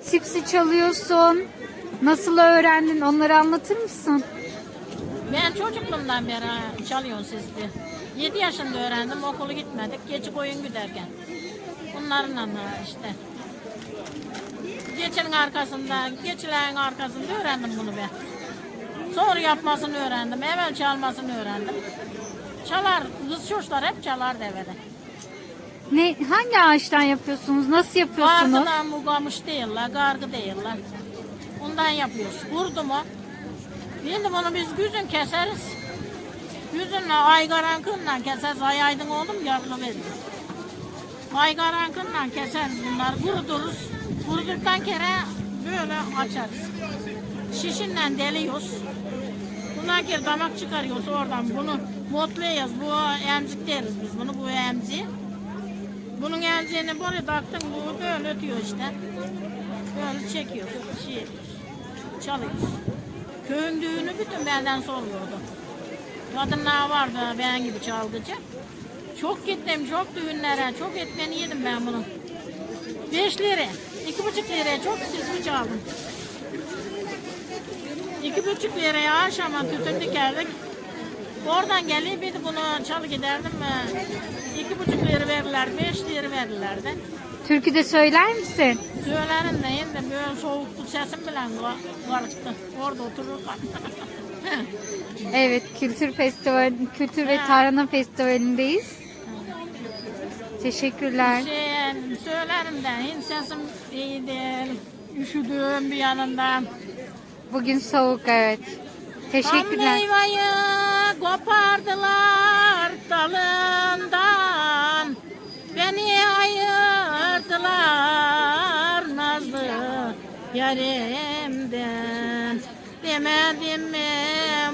Sipsi çalıyorsun. Nasıl öğrendin? Onları anlatır mısın? Ben çocukluğumdan beri çalıyorum sesli. 7 yaşında öğrendim, okulu gitmedik. Geçi koyun giderken. Bunlarla işte. Geçinin arkasında, geçilerin arkasında öğrendim bunu ben. Sonra yapmasını öğrendim, evvel çalmasını öğrendim. Çalar, kız çocuklar hep çalar devede. Ne hangi ağaçtan yapıyorsunuz? Nasıl yapıyorsunuz? Gargıdan bu kamış değiller, gargı değiller. Ondan yapıyoruz. Vurdu mu? Şimdi bunu biz güzün keseriz. Güzünle aygarankınla keseriz. Ay aydın oğlum yarılı verir. Aygarankınla keseriz bunları. Kuruduruz. Kuruduktan kere böyle açarız. Şişinle deliyoruz. Bundan kere damak çıkarıyoruz oradan. Bunu motlayacağız. Bu emzik deriz biz bunu. Bu emzik. Bunun emziğini buraya taktın bu böyle ötüyor işte. Böyle çekiyor, şey yapıyoruz. Çalıyoruz. Köyün düğünü bütün benden soruluyordu. Kadınlar vardı ben gibi çalgıcı. Çok gittim, çok düğünlere, çok etmeni yedim ben bunu. Beş lira, iki buçuk liraya çok sesli çaldım. İki buçuk liraya akşama tütün dikerdik. Oradan gelip bir bunu çalı giderdim. Ee, İki buçuk lira verirler, beş lira verirlerdi. Türkü de söyler misin? Söylerim de yine böyle soğuktu sesim bile ga- garıktı. Orada otururken. Evet, Kültür Festivali, Kültür ve Tarhana Festivali'ndeyiz. Teşekkürler. şey, söylerim de sesim iyi değil. Üşüdüğüm bir yanından. Bugün soğuk evet. Teşekkürler. meyveyi kopardılar dalından. Beni ayırdılar nazlı yarimden. Demedim mi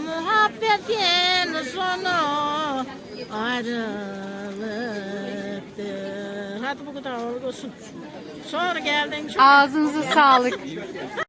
muhabbetin sonu ayrılıktır. Hadi bu kadar olsun. Sonra geldin çok Ağzınıza sağlık.